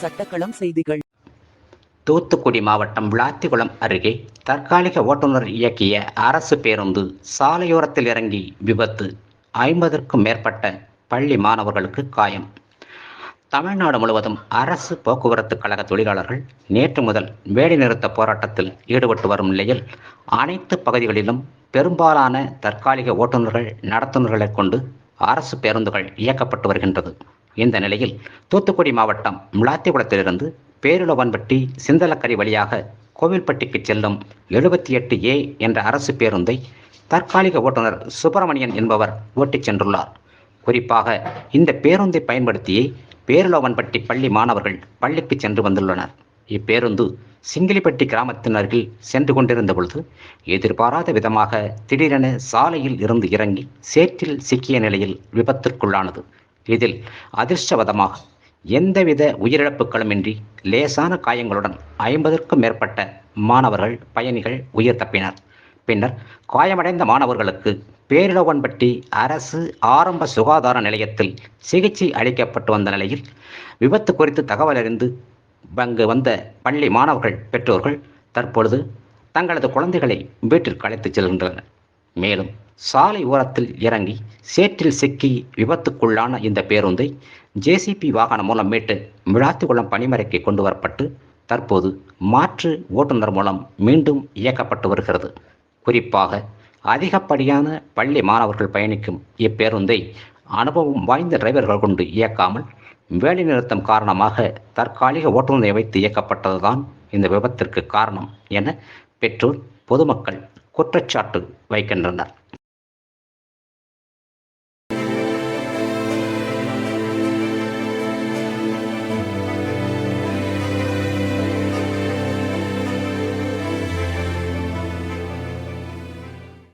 சட்டக்களம் செய்திகள். தூத்துக்குடி மாவட்டம் விளாத்திகுளம் அருகே தற்காலிக ஓட்டுநர் இயக்கிய அரசு பேருந்து சாலையோரத்தில் இறங்கி விபத்து. ஐம்பதற்கும் மேற்பட்ட பள்ளி மாணவர்களுக்கு காயம். தமிழ்நாடு முழுவதும் அரசு போக்குவரத்து கழக தொழிலாளர்கள் நேற்று முதல் வேலைநிறுத்த போராட்டத்தில் ஈடுபட்டு வரும் நிலையில் அனைத்து பகுதிகளிலும் பெரும்பாலான தற்காலிக ஓட்டுநர்கள் நடத்துனர்களை கொண்டு அரசு பேருந்துகள் இயக்கப்பட்டு வருகின்றது. இந்த நிலையில் தூத்துக்குடி மாவட்டம் விளாத்திக்குளத்திலிருந்து பேருளவன்பட்டி சிந்தலக்கரை வழியாக கோவில்பட்டிக்கு செல்லும் எழுபத்தி எட்டு ஏ என்ற அரசு பேருந்தை தற்காலிக ஓட்டுநர் சுப்பிரமணியன் என்பவர் ஓட்டிச் சென்றுள்ளார். குறிப்பாக இந்த பேருந்தை பயன்படுத்தியே பேருளவன்பட்டி பள்ளி மாணவர்கள் பள்ளிக்கு சென்று வந்துள்ளனர். இப்பேருந்து சிங்கிலிப்பட்டி கிராமத்தின் அருகில் சென்று கொண்டிருந்த பொழுது எதிர்பாராத விதமாக திடீரென சாலையில் இருந்து இறங்கி சேற்றில் சிக்கிய நிலையில் விபத்திற்குள்ளானது. இதில் அதிர்ஷ்டவதமாக எந்தவித உயிரிழப்புகளுமின்றி லேசான காயங்களுடன் ஐம்பதற்கும் மேற்பட்ட மாணவர்கள் பயணிகள் உயிர் தப்பினர். பின்னர் காயமடைந்த மாணவர்களுக்கு பேரிழவன்பட்டி அரசு ஆரம்ப சுகாதார நிலையத்தில் சிகிச்சை அளிக்கப்பட்டு வந்த நிலையில் விபத்து குறித்து தகவல் அறிந்து அங்கு வந்த பள்ளி மாணவர்கள் பெற்றோர்கள் தற்பொழுது தங்களது குழந்தைகளை வீட்டிற்கு அழைத்துச் செல்கின்றனர். மேலும் சாலை ஓரத்தில் இறங்கி சேற்றில் சிக்கி விபத்துக்குள்ளான இந்த பேருந்தை ஜேசிபி வாகனம் மூலம் மீட்டு விழாத்துக்குளம் பணிமறைக்கு கொண்டு வரப்பட்டு தற்போது மாற்று ஓட்டுநர் மூலம் மீண்டும் இயக்கப்பட்டு வருகிறது. குறிப்பாக அதிகப்படியான பள்ளி மாணவர்கள் பயணிக்கும் இப்பேருந்தை அனுபவம் வாய்ந்த டிரைவர்கள் கொண்டு இயக்காமல் வேலைநிறுத்தம் காரணமாக தற்காலிக ஓட்டுநரை வைத்து இயக்கப்பட்டதுதான் இந்த விபத்திற்கு காரணம் என பெற்றோர் பொதுமக்கள் குற்றச்சாட்டு வைக்கின்றனர்.